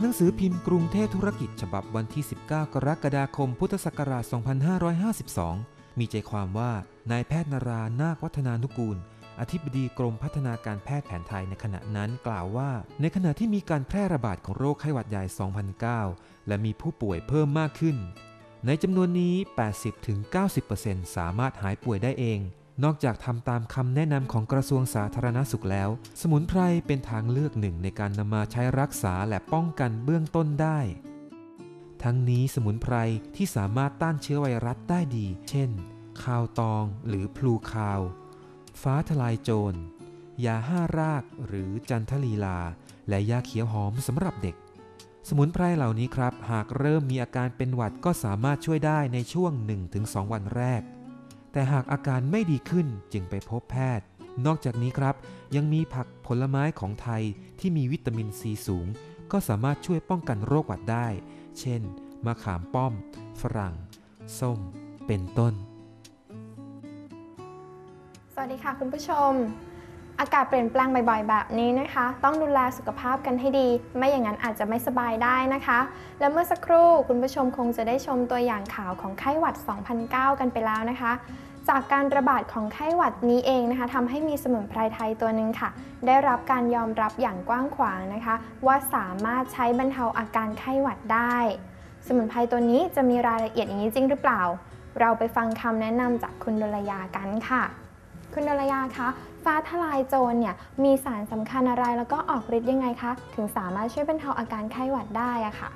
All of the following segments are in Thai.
หนังสือพิมพ์กรุงเทพธุรกิจฉบับวันที่ 19 กรกฎาคม พุทธศักราช 2552 มีใจความว่านายแพทย์นารานาควัฒนานุกูล อธิบดีกรมพัฒนาการแพทย์แผนไทยในขณะนั้นกล่าวว่า ในขณะที่มีการแพร่ระบาดของโรคไข้หวัดใหญ่ 2009 และมีผู้ป่วยเพิ่มมากขึ้น ในจำนวนนี้ 80-90%สามารถหายป่วยได้เอง นอกจากทำตามคำแนะนำของกระทรวงสาธารณสุขแล้ว สมุนไพรเป็นทางเลือกหนึ่งในการนำมาใช้รักษาและป้องกันเบื้องต้นได้ ทั้งนี้สมุนไพรที่สามารถต้านเชื้อไวรัสได้ดี เช่น คาวตองหรือพลูคาว ฟ้าทลายโจร ยาห้ารากหรือจันทลีลา และยาเขียวหอมสำหรับเด็ก สมุนไพรเหล่านี้ครับ หากเริ่มมีอาการเป็นหวัดก็สามารถช่วยได้ในช่วง 1-2 วันแรก แต่หากอาการไม่ดีขึ้นจึงไปพบแพทย์ นอกจากนี้ครับ ยังมีผักผลไม้ของไทยที่มีวิตามินซีสูง ก็สามารถช่วยป้องกันโรคหวัดได้ เช่น มะขามป้อม ฝรั่ง ส้ม เป็นต้น สวัสดีค่ะคุณผู้ชม อากาศเปลี่ยนแปลงบ่อยๆ แบบนี้นะคะ ต้องดูแลสุขภาพกันให้ดี ไม่อย่างนั้นอาจจะไม่สบายได้นะคะ และเมื่อสักครู่คุณผู้ชมคงจะได้ชมตัวอย่างข่าวของไข้หวัด 2009 กันไปแล้วนะคะ จากการระบาดของไข้หวัดนี้เองนะคะทำให้มีสมุนไพรไทยตัวหนึ่งค่ะ ได้รับการยอมรับอย่างกว้างขวางนะคะ ว่าสามารถใช้บรรเทาอาการไข้หวัดได้ สมุนไพรตัวนี้จะมีรายละเอียดอย่างนี้จริงหรือเปล่า เราไปฟังคำแนะนำจากคุณดลยากันค่ะ คุณดลยาคะฟ้าทลายโจรเนี่ยมีสารสำคัญอะไรแล้วก็ออกฤทธิ์ยังไงคะ ถึงสามารถช่วยบรรเทาอาการไข้หวัดได้อะค่ะ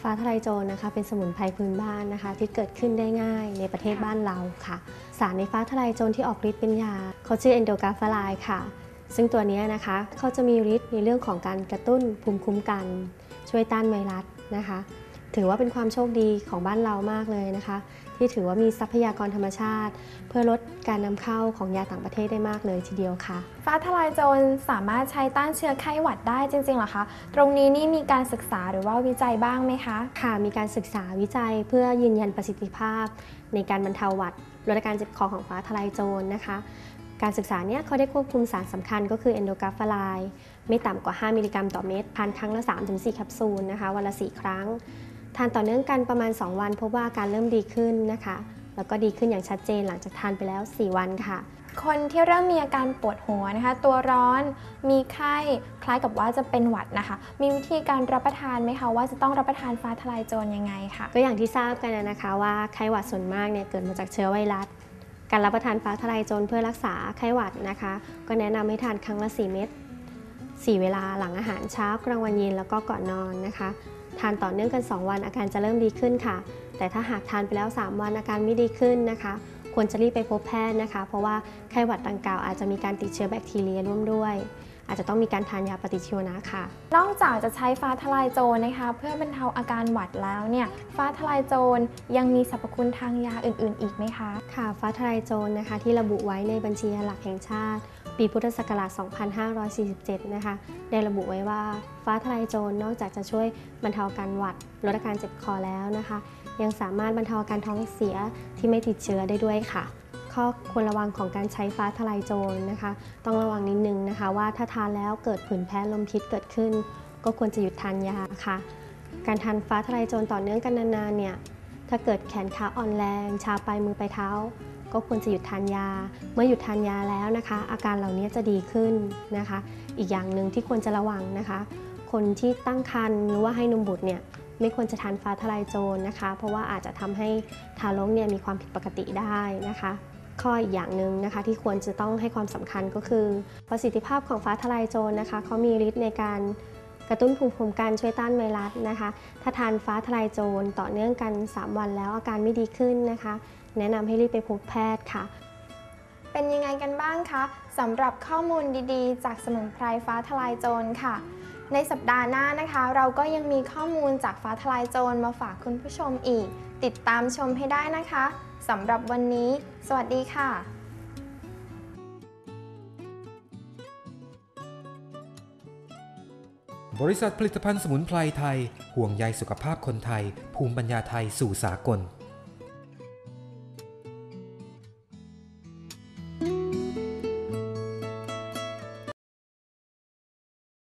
ฟ้าทลายโจรนะคะ เป็นสมุนไพรพื้นบ้านนะคะ ที่เกิดขึ้นได้ง่ายในประเทศบ้านเราค่ะ สารในฟ้าทลายโจรที่ออกฤทธิ์เป็นยาเขาชื่อเอนโดกาฟาไลค่ะ ซึ่งตัวนี้นะคะเขาจะมีฤทธิ์ในเรื่องของการกระตุ้นภูมิคุ้มกัน ช่วยต้านไวรัสนะคะ ถือว่าเป็นความโชคดีของบ้านเรามากเลยนะคะ ที่ถือว่ามีทรัพยากรธรรมชาติ เพื่อลดการนำเข้าของยาต่างประเทศได้มากเลยทีเดียวค่ะ ฟ้าทลายโจรสามารถใช้ต้านเชื้อไข้หวัดได้จริงๆหรอคะ ตรงนี้นี่มีการศึกษาหรือว่าวิจัยบ้างไหมคะ ค่ะมีการศึกษาวิจัยเพื่อยืนยันประสิทธิภาพ ในการบรรเทาหวัดลดอาการเจ็บคอของฟ้าทลายโจรนะคะการศึกษาเนี้ยเขาได้ควบคุมสารสำคัญก็คือเอนโดกาฟาไลไม่ต่ำกว่า 5 มิลลิกรัมต่อเม็ดทานครั้งละ 3-4 แคปซูลนะคะวันละ 4 ครั้ง ทานต่อเนื่องกันประมาณ 2 วันพบว่าอาการเริ่มดีขึ้นนะคะ แล้วก็ดีขึ้นอย่างชัดเจนหลังจากทานไปแล้ว 4 วันค่ะ คนที่เริ่มมีอาการปวดหัวนะคะ ตัวร้อนมีไข้คล้ายกับว่าจะเป็นหวัดนะคะ มีวิธีการรับประทานไหมคะว่าจะต้องรับประทานฟ้าทลายโจรยังไงคะก็อย่างที่ทราบกันนะคะว่าไข้หวัดส่วนมากเนี่ยเกิดมาจากเชื้อไวรัสการรับประทานฟ้าทลายโจรเพื่อรักษาไข้หวัดนะคะ ก็แนะนำให้ทานครั้งละ 4 เม็ด4 เวลาหลังอาหารเช้ากลางวันเย็นแล้วก็ก่อนนอนนะคะ ทานต่อเนื่องกัน 2 วันอาการจะเริ่มดีขึ้นค่ะ แต่ถ้าหากทานไปแล้ว 3 วันอาการไม่ดีขึ้นนะคะ ควรจะรีบไปพบแพทย์นะคะ เพราะว่าไข้หวัดดังกล่าวอาจจะมีการติดเชื้อแบคทีเรียร่วมด้วย อาจจะต้องมีการทานยาปฏิชีวนะค่ะ นอกจากจะใช้ฟ้าทลายโจรนะคะ เพื่อบรรเทาอาการหวัดแล้วเนี่ยฟ้าทลายโจรยังมีสรรพคุณทางยาอื่น ๆ อีกไหมคะ ค่ะฟ้าทลายโจรนะคะ ที่ระบุไว้ในบัญชีหลักแห่งชาติ ปีพุทธศักราช 2547 นะคะ ได้ระบุไว้ว่าฟ้าทลายโจรนอกจากจะช่วยบรรเทาการหวัดลดอาการเจ็บคอแล้วนะคะ ยังสามารถบรรเทาอาการท้องเสียที่ไม่ติดเชื้อได้ด้วยค่ะ ข้อควรระวังของการใช้ฟ้าทลายโจรนะคะ ต้องระวังนิดนึงนะคะ ว่าถ้าทานแล้วเกิดผื่นแพ้ลมพิษเกิดขึ้น ก็ควรจะหยุดทานยาค่ะ การทานฟ้าทลายโจรต่อเนื่องกันนานๆเนี่ยถ้าเกิดแขนขาอ่อนแรง ชาปลายมือปลายเท้า ก็ควรจะหยุดทานยา เมื่อหยุดทานยาแล้วนะคะ อาการเหล่านี้จะดีขึ้นนะคะ อีกอย่างหนึ่งที่ควรจะระวังนะคะ คนที่ตั้งครรภ์หรือว่าให้นมบุตรเนี่ยไม่ควรจะทานฟ้าทลายโจรนะคะ เพราะว่าอาจจะทำให้ทารกเนี่ยมีความผิดปกติได้นะคะ ข้ออีกอย่างหนึ่งนะคะที่ควรจะต้องให้ความสำคัญก็คือ ประสิทธิภาพของฟ้าทลายโจรนะคะเขามีฤทธิ์ในการ กระตุ้นภูมิคุ้มกันช่วยต้านไวรัสนะคะ ถ้าทานฟ้าทลายโจรต่อเนื่องกัน 3 วันแล้วอาการไม่ดีขึ้นนะคะ แนะนำให้รีบไปพบแพทย์ค่ะ เป็นยังไงกันบ้างคะสำหรับข้อมูลดีๆ จากสมุนไพรฟ้าทลายโจรค่ะ ในสัปดาห์หน้านะคะ เราก็ยังมีข้อมูลจากฟ้าทลายโจรมาฝากคุณผู้ชมอีก ติดตามชมให้ได้นะคะสำหรับวันนี้ สวัสดีค่ะ บริษัทผลิตภัณฑ์สมุนไพรไทย ห่วงใยสุขภาพคนไทย ภูมิปัญญาไทยสู่สากล